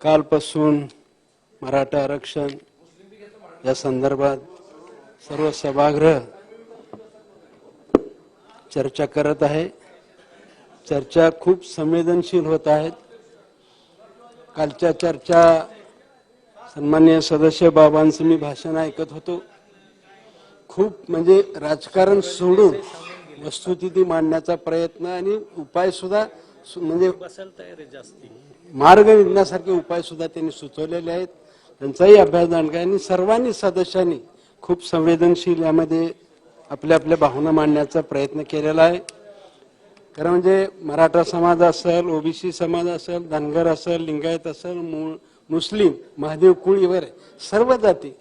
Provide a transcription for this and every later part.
कालपासून मराठा आरक्षण या संदर्भात सर्व सभागृह चर्चा करत आहे. चर्चा खूप संवेदनशील होत आहेत. कालच्या चर्चा सन्मान्य सदस्य बाबांचं मी भाषण ऐकत होतो. खूप म्हणजे राजकारण सोडून वस्तुस्थिती मांडण्याचा प्रयत्न आणि उपाय सुद्धा सु- म्हणजे मार्ग निघण्यासारखे उपाय सुद्धा त्यांनी सुचवलेले आहेत. त्यांचाही अभ्यास दांडका आणि सर्वांनी सदस्यांनी खूप संवेदनशील यामध्ये आपल्या आपल्या भावना मांडण्याचा प्रयत्न केलेला आहे. खरं म्हणजे मराठा समाज असेल ओबीसी समाज असेल धनगर असेल लिंगायत असेल मूळ मुस्लिम महादेव कुळी वगैरे सर्व जाती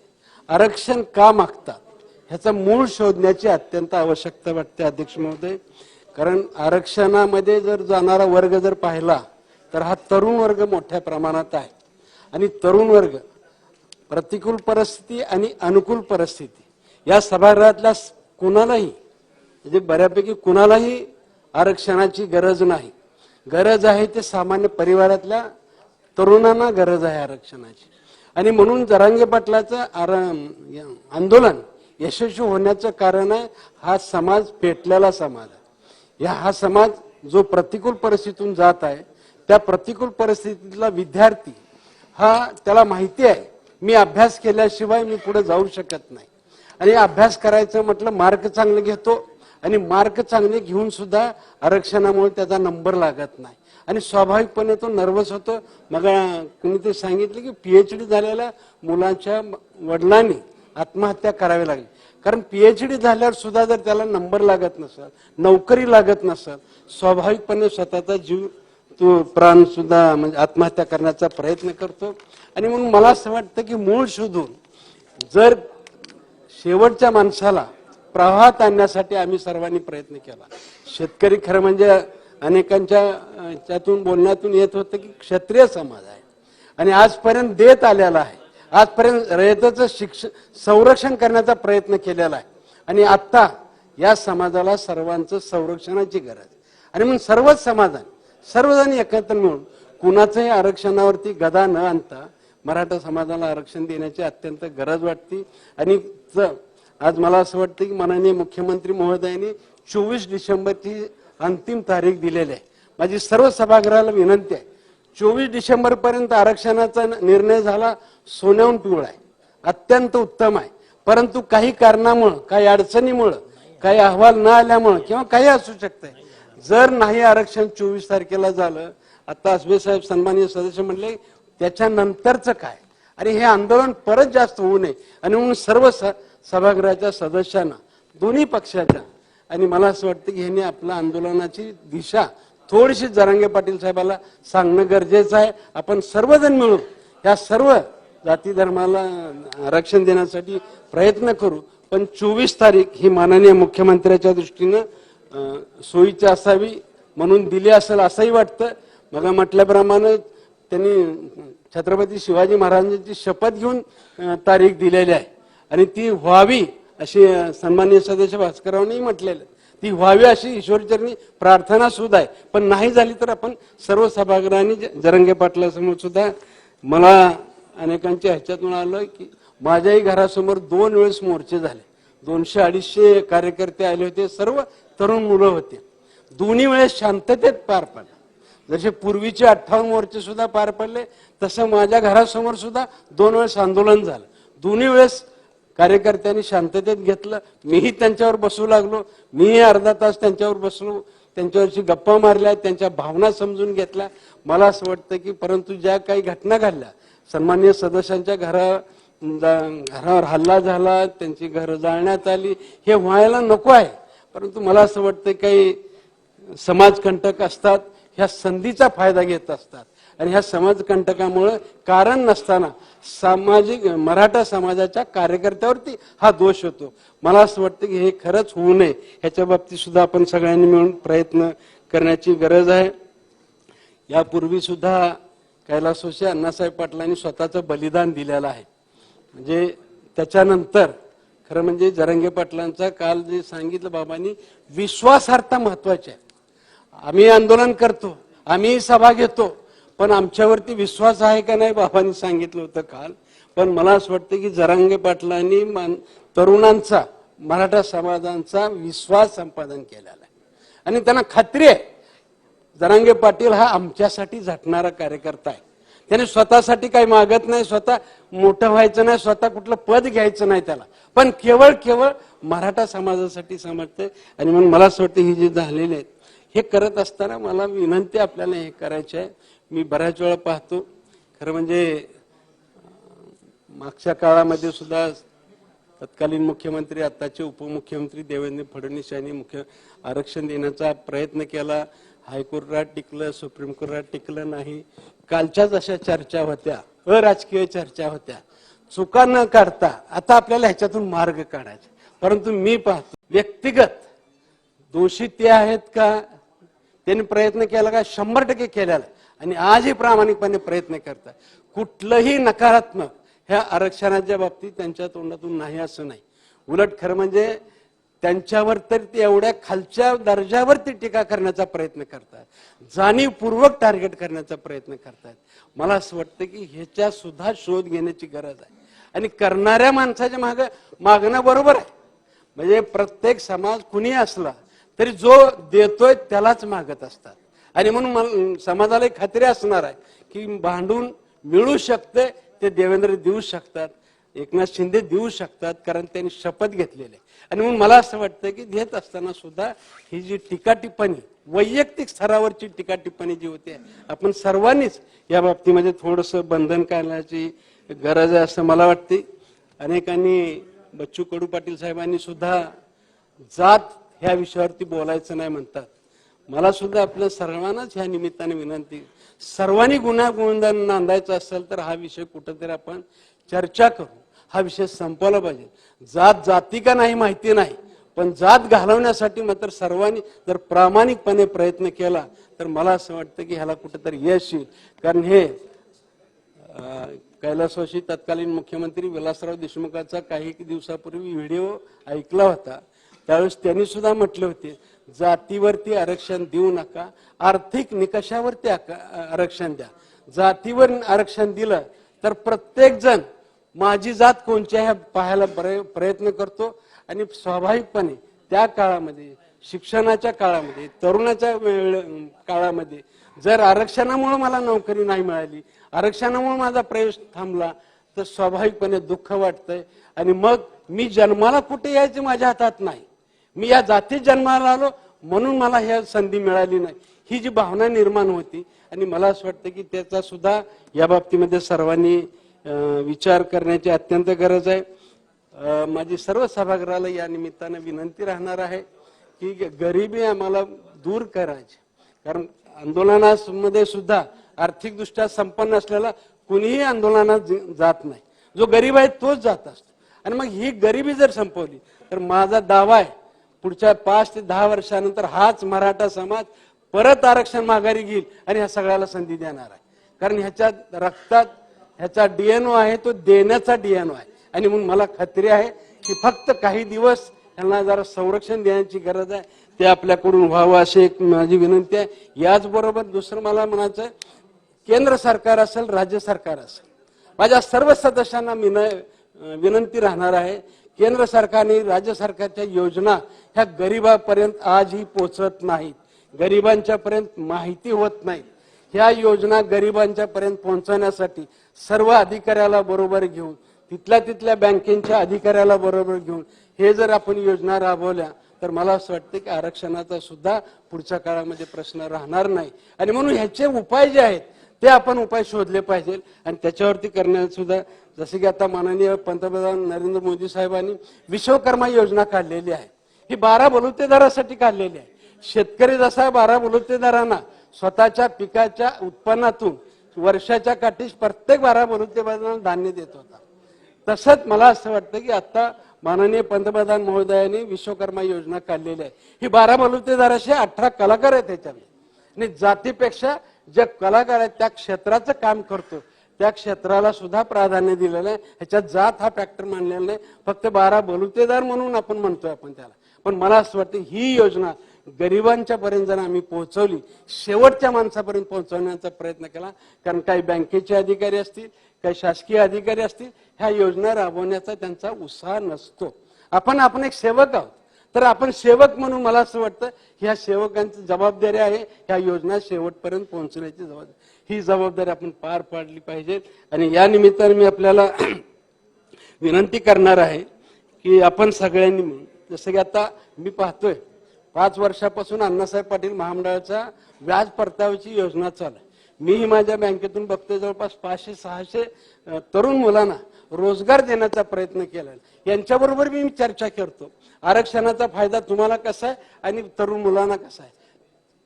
आरक्षण का मागतात? ह्याचा मूळ शोधण्याची अत्यंत आवश्यकता वाटते अध्यक्ष महोदय. कारण आरक्षणामध्ये जर जाणारा वर्ग जर पाहिला तर हा तरुण वर्ग मोठ्या प्रमाणात आहे. आणि तरुण वर्ग प्रतिकूल परिस्थिती आणि अनुकूल परिस्थिती या सभागृहातल्या कुणालाही म्हणजे बऱ्यापैकी कुणालाही आरक्षणाची गरज नाही. गरज आहे ते सामान्य परिवारातल्या तरुणांना गरज आहे आरक्षणाची. आणि म्हणून जरांगे पाटलाचं आर आंदोलन यशस्वी होण्याचं कारण आहे हा समाज पेटलेला समाज आहे. या हा समाज जो प्रतिकूल परिस्थितीतून जात आहे त्या प्रतिकूल परिस्थितीतला विद्यार्थी हा त्याला माहिती आहे. मी अभ्यास केल्याशिवाय मी पुढे जाऊ शकत नाही. आणि अभ्यास करायचं म्हटलं मार्क चांगले घेतो आणि मार्क चांगले घेऊन सुद्धा आरक्षणामुळे त्याचा नंबर लागत नाही. आणि स्वाभाविकपणे तो नर्वस होतो. मग ते सांगितलं की पीएचडी झालेल्या मुलांच्या वडिलांनी आत्महत्या करावी लागली. कारण पीएचडी झाल्यावर सुद्धा जर त्याला नंबर लागत नसेल नोकरी लागत नसेल स्वाभाविकपणे स्वतःचा जीव तो प्राण सुद्धा म्हणजे आत्महत्या करण्याचा प्रयत्न करतो. आणि म्हणून मला असं वाटतं की मूळ शोधून जर शेवटच्या माणसाला प्रवाहात आणण्यासाठी आम्ही सर्वांनी प्रयत्न केला. शेतकरी खरं म्हणजे अनेकांच्या त्यातून बोलण्यातून येत होतं की क्षत्रिय समाज आहे. आणि आजपर्यंत देत आलेला आहे. आजपर्यंत रयताचं शिक्षण संरक्षण करण्याचा प्रयत्न केलेला आहे. आणि आत्ता या समाजाला सर्वांचं संरक्षणाची गरज आहे. आणि म्हणून सर्वच समाजाने सर्वजण एकत्र मिळून कुणाचंही आरक्षणावरती गदा न आणता मराठा समाजाला आरक्षण देण्याची अत्यंत गरज वाटते. आणि आज मला असं वाटतं की माननीय मुख्यमंत्री महोदयांनी चोवीस डिसेंबरची अंतिम तारीख दिलेली आहे. माझी सर्व सभागृहाला विनंती आहे. चोवीस डिसेंबर पर्यंत आरक्षणाचा निर्णय झाला सोन्याहून पिवळा आहे. अत्यंत उत्तम आहे. परंतु काही कारणामुळं काही अडचणीमुळं काही अहवाल न आल्यामुळं किंवा काही असू शकतंय जर नाही आरक्षण चोवीस तारखेला झालं आता असबे साहेब सन्माननीय सदस्य म्हणले त्याच्यानंतरचं काय? आणि हे आंदोलन परत जास्त होऊ नये. आणि म्हणून सर्व स- सभागृहाच्या सदस्यांना दोन्ही पक्षाच्या आणि मला असं वाटतं की ह्यांनी आपल्या आंदोलनाची दिशा थोडीशी जरांगे पाटील साहेबाला सांगणं गरजेचं आहे. आपण सर्वजण मिळून या सर्व जाती धर्माला आरक्षण देण्यासाठी प्रयत्न करू. पण चोवीस तारीख ही माननीय मुख्यमंत्र्याच्या दृष्टीनं सोयीची असावी म्हणून दिली असेल असंही वाटतं. मग म्हटल्याप्रमाणे त्यांनी छत्रपती शिवाजी महाराजांची शपथ घेऊन तारीख दिलेली आहे. आणि ती व्हावी अशी सन्मान्य सदस्य भास्कररावांनी म्हटलेलं ती व्हावी अशी ईश्वरचरणी प्रार्थना सुद्धा आहे. पण नाही झाली तर आपण सर्व सभागृहांनी ज- जरंगे पाटलासमोर सुद्धा मला अनेकांच्या ह्याच्यातून आलं की माझ्याही घरासमोर दोन वेळेस मोर्चे झाले. दोनशे अडीचशे कार्यकर्ते आले होते. सर्व तरुण मुलं होते. दोन्ही वेळेस शांततेत पार पडला. जसे पूर्वीचे अठ्ठावन्न मोर्चे सुद्धा पार पडले तसं माझ्या घरासमोर सुद्धा दोन वेळेस आंदोलन झालं. दोन्ही वेळेस कार्यकर्त्यांनी शांततेत घेतलं. मीही त्यांच्यावर बसू लागलो. मीही अर्धा तास त्यांच्यावर बसलो. त्यांच्यावरची गप्पा मारल्या त्यांच्या भावना समजून घेतल्या. मला असं वाटतं की परंतु ज्या काही घटना घडल्या सन्मान्य सदस्यांच्या घरा जा- घरावर हल्ला झाला त्यांची घरं जाळण्यात आली हे व्हायला नको आहे. परंतु मला असं वाटतं काही समाजकंटक असतात ह्या संधीचा फायदा घेत असतात. आणि ह्या समाजकंटकामुळे कारण नसताना सामाजिक मराठा समाजाच्या कार्यकर्त्यावरती हा दोष होतो. मला असं वाटतं की हे खरंच होऊ नये. ह्याच्या बाबतीत सुद्धा आपण सगळ्यांनी मिळून प्रयत्न करण्याची गरज आहे. यापूर्वी सुद्धा कैलासोशी अण्णासाहेब पाटलांनी स्वतःचं बलिदान दिलेलं आहे. म्हणजे त्याच्यानंतर खरं म्हणजे जरंगे पाटलांचा काल जे सांगितलं बाबांनी विश्वासार्हता महत्वाची आहे. आम्ही आंदोलन करतो आम्ही सभा घेतो पण आमच्यावरती विश्वास आहे का नाही बाबांनी सांगितलं होतं काल. पण मला असं वाटतं की जरांगे पाटलांनी मान- तरुणांचा मराठा समाजांचा विश्वास संपादन केलेला आहे. आणि त्यांना खात्री आहे जरांगे पाटील हा आमच्यासाठी झटणारा कार्यकर्ता आहे. त्याने स्वतःसाठी काही मागत नाही स्वतः मोठं व्हायचं नाही स्वतः कुठलं पद घ्यायचं नाही त्याला. पण केवळ केवळ मराठा समाजासाठी समजते आणि म्हणून मला असं वाटतं ही जी झालेली आहेत हे करत असताना मला विनंती आपल्याला हे करायची आहे. मी बऱ्याच वेळा पाहतो. खरं म्हणजे मागच्या काळामध्ये सुद्धा तत्कालीन मुख्यमंत्री आत्ताचे उपमुख्यमंत्री देवेंद्र फडणवीस यांनी मुख्य आरक्षण देण्याचा प्रयत्न केला. हायकोर्टात टिकलं सुप्रीम कोर्टात टिकलं नाही. कालच्याच अशा चर्चा होत्या अराजकीय चर्चा होत्या चुका न काढता आता आपल्याला ह्याच्यातून मार्ग काढायचा. परंतु मी पाहतो व्यक्तिगत दोषी ते आहेत का? त्यांनी प्रयत्न केला का? शंभर टक्के केलेला आणि आजही प्रामाणिकपणे प्रयत्न करतात. कुठलंही नकारात्मक ह्या आरक्षणाच्या बाबतीत त्यांच्या तोंडातून नाही असं नाही. उलट खरं म्हणजे त्यांच्यावर तर ते एवढ्या खालच्या दर्जावर ते टीका करण्याचा प्रयत्न करतात. जाणीवपूर्वक टार्गेट करण्याचा प्रयत्न करतात. मला असं वाटतं की ह्याच्या सुद्धा शोध घेण्याची गरज आहे. आणि करणाऱ्या माणसाच्या माग मागणं बरोबर आहे. म्हणजे प्रत्येक समाज कुणी असला तरी जो देतोय त्यालाच मागत असतात. आणि म्हणून समाजाला एक खात्री असणार आहे की भांडून मिळू शकते ते देवेंद्र देऊ शकतात. एकनाथ शिंदे देऊ शकतात कारण त्यांनी शपथ घेतलेली आहे. आणि म्हणून मला असं वाटतं की घेत असताना सुद्धा ही जी टीका टिप्पणी वैयक्तिक स्तरावरची टीका टिप्पणी जी होती आपण सर्वांनीच या बाबतीमध्ये थोडस बंधन करण्याची गरज आहे असं मला वाटते. अनेकांनी बच्चू कडू पाटील साहेबांनी सुद्धा जात ह्या विषयावरती बोलायचं नाही म्हणतात. मला सुद्धा आपल्या सर्वांनाच ह्या निमित्ताने विनंती सर्वांनी गुन्हा गोंधळ नांदायचा असेल तर हा विषय कुठंतरी आपण चर्चा करू. हा विषय संपवला पाहिजे. जात जाती का नाही माहिती नाही. पण जात घालवण्यासाठी मात्र सर्वांनी जर प्रामाणिकपणे प्रयत्न केला तर मला असं वाटतं की ह्याला कुठेतरी यश येईल. कारण हे कैलासवाशी तत्कालीन मुख्यमंत्री विलासराव देशमुखाचा काही दिवसापूर्वी व्हिडिओ ऐकला होता. त्यावेळेस त्यांनी सुद्धा म्हटले होते जातीवरती आरक्षण देऊ नका आर्थिक निकषावरती आरक्षण द्या. जातीवर आरक्षण दिलं तर प्रत्येक जण माझी जात कोणच्या ह्या पाहायला प्रयत्न करतो. आणि स्वाभाविकपणे त्या काळामध्ये शिक्षणाच्या काळामध्ये तरुणाच्या वेळ काळामध्ये जर आरक्षणामुळे मला नोकरी नाही मिळाली आरक्षणामुळे माझा प्रवेश थांबला तर स्वाभाविकपणे दुःख वाटतंय. आणि मग मी जन्माला कुठे यायचे माझ्या हातात नाही. मी या जातीत जन्माला आलो म्हणून मला ह्या संधी मिळाली नाही. ही जी भावना निर्माण होती आणि मला असं वाटतं की त्याचा सुद्धा या बाबतीमध्ये सर्वांनी विचार करण्याची अत्यंत गरज आहे. माझी सर्व सभागृहाला या निमित्तानं विनंती राहणार आहे की गरिबी आम्हाला दूर करायची. कारण आंदोलनामध्ये सुद्धा आर्थिकदृष्ट्या संपन्न असलेला कुणीही आंदोलनात जात नाही. जो गरीब आहे तोच जात असतो. आणि मग ही गरिबी जर संपवली तर माझा दावा आहे पुढच्या पाच ते दहा वर्षानंतर हाच मराठा समाज परत आरक्षण माघारी घेईल आणि ह्या सगळ्याला संधी देणार आहे. कारण ह्याच्यात रक्तात ह्याचा डीएनओ आहे तो देण्याचा डीएनओ आहे. आणि म्हणून मला खात्री आहे की फक्त काही दिवस त्यांना जरा संरक्षण देण्याची गरज आहे. ते आपल्याकडून व्हावं अशी एक माझी विनंती आहे. याचबरोबर दुसरं मला म्हणायचं केंद्र सरकार असेल राज्य सरकार असेल माझ्या सर्व सदस्यांना विनय विनंती राहणार आहे केंद्र सरकारने राज्य सरकारच्या योजना ह्या गरिबापर्यंत आजही पोचत नाहीत. गरिबांच्या पर्यंत माहिती होत नाही. ह्या योजना गरिबांच्या पर्यंत पोहोचवण्यासाठी सर्व अधिकाऱ्याला बरोबर घेऊन तिथल्या तिथल्या बँकेच्या अधिकाऱ्याला बरोबर घेऊन हे जर आपण योजना राबवल्या तर मला असं वाटतं की आरक्षणाचा सुद्धा पुढच्या काळामध्ये प्रश्न राहणार नाही. आणि म्हणून ह्याचे उपाय जे आहेत ते आपण उपाय शोधले पाहिजे. आणि त्याच्यावरती करण्यात सुद्धा जसे की आता माननीय पंतप्रधान नरेंद्र मोदी साहेबांनी विश्वकर्मा योजना काढलेली आहे. ही बारा बलुतेदारासाठी काढलेली आहे. शेतकरी जसा बारा बलुतेदारांना स्वतःच्या पिकाच्या उत्पन्नातून वर्षाच्या काठीस प्रत्येक बारा बलुतेदारांना धान्य देत होता. तसंच मला असं वाटतं की आता माननीय पंतप्रधान महोदयांनी विश्वकर्मा योजना काढलेली आहे. ही बारा बलुतेदाराशी अठरा कलाकार आहेत त्याच्यामध्ये. आणि जातीपेक्षा जे कलाकार आहेत त्या क्षेत्राचं काम करतो त्या क्षेत्राला सुद्धा प्राधान्य दिलेलं आहे. ह्याच्यात जात हा फॅक्टर मानलेला नाही. फक्त बारा बलुतेदार म्हणून आपण म्हणतोय आपण त्याला. पण मला असं वाटतं ही योजना गरिबांच्या पर्यंत जर आम्ही पोहोचवली शेवटच्या माणसापर्यंत पोहोचवण्याचा प्रयत्न केला कारण काही बँकेचे अधिकारी असतील काही शासकीय अधिकारी असतील ह्या योजना राबवण्याचा त्यांचा उत्साह नसतो. आपण आपण एक सेवक आहोत. तर आपण सेवक म्हणून मला असं वाटतं ह्या सेवकांची जबाबदारी आहे ह्या योजना शेवटपर्यंत पोहोचण्याची जबाबदारी. ही जबाबदारी आपण पार पाडली पाहिजे. आणि या निमित्ताने मी आपल्याला विनंती करणार आहे की आपण सगळ्यांनी जसं की आता मी पाहतोय पाच वर्षापासून अण्णासाहेब पाटील महामंडळाच्या व्याज परताव्याची योजना चालू आहे. मीही माझ्या बँकेतून बघतो जवळपास पाचशे सहाशे तरुण मुलांना रोजगार देण्याचा प्रयत्न केला यांच्याबरोबर मी चर्चा करतो. आरक्षणाचा फायदा तुम्हाला कसा आहे आणि तरुण मुलांना कसा आहे?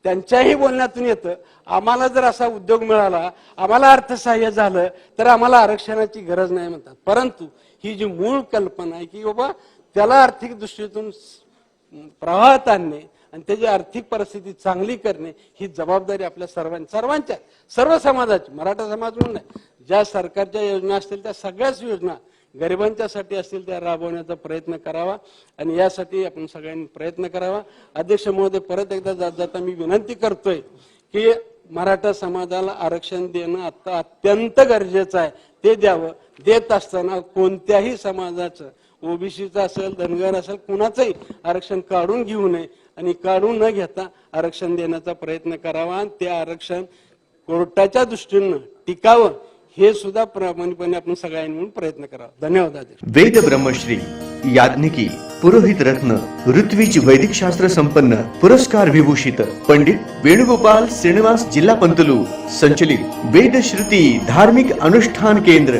त्यांच्याही बोलण्यातून येतं आम्हाला जर असा उद्योग मिळाला आम्हाला अर्थसहाय्य झालं तर आम्हाला आरक्षणाची गरज नाही म्हणतात. परंतु ही जी मूळ कल्पना आहे की बाबा त्याला आर्थिक दृष्टीतून प्रवाहात आणणे आणि त्याची आर्थिक परिस्थिती चांगली करणे ही जबाबदारी आपल्या सर्वांची सर्वांच्या सर्व समाजाची मराठा समाज म्हणून ज्या सरकारच्या योजना असतील त्या सगळ्याच योजना गरिबांच्यासाठी असतील त्या राबवण्याचा प्रयत्न करावा आणि यासाठी आपण सगळ्यांनी प्रयत्न करावा. अध्यक्ष महोदय परत एकदा जात जाता मी विनंती करतोय की मराठा समाजाला आरक्षण देणं आता अत्यंत गरजेचं आहे. ते द्यावं. देत असताना कोणत्याही समाजाचं ओबीसीचा असेल धनगर असेल कुणाचंही आरक्षण काढून घेऊ नये आणि काढून न घेता आरक्षण देण्याचा प्रयत्न करावा आणि ते आरक्षण कोर्टाच्या दृष्टीनं टिकावं हे सुद्धा प्रामाणिकपणे आपण सगळ्यांनी मिळून प्रयत्न करावा. धन्यवाद वेद ब्रह्मश्री याज्ञिकी पुरोहित रत्न ऋत्विज वैदिक शास्त्र संपन्न पुरस्कार विभूषित पंडित वेणुगोपाल श्रीनिवास जिल्हा पंतलू संचलित वेद श्रुती धार्मिक अनुष्ठान केंद्र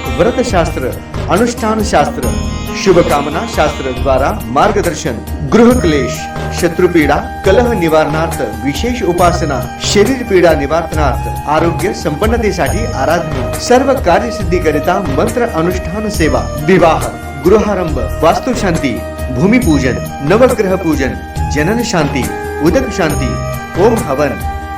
व्रतशास्त्र अनुष्ठान शास्त्र शुभकामना शास्त्र द्वारा मार्गदर्शन गृह क्लेश शत्रुपीडा कलह निवारणार्थ विशेष उपासना शरीर पीडा निवारणार्थ आरोग्य संपन्नतेसाठी आराधना सर्व कार्यसिद्धी करिता मंत्र अनुष्ठान सेवा विवाह गृहारंभ वास्तुशांती भूमिपूजन नवग्रह पूजन जनन शांती उदक शांती ओम हवन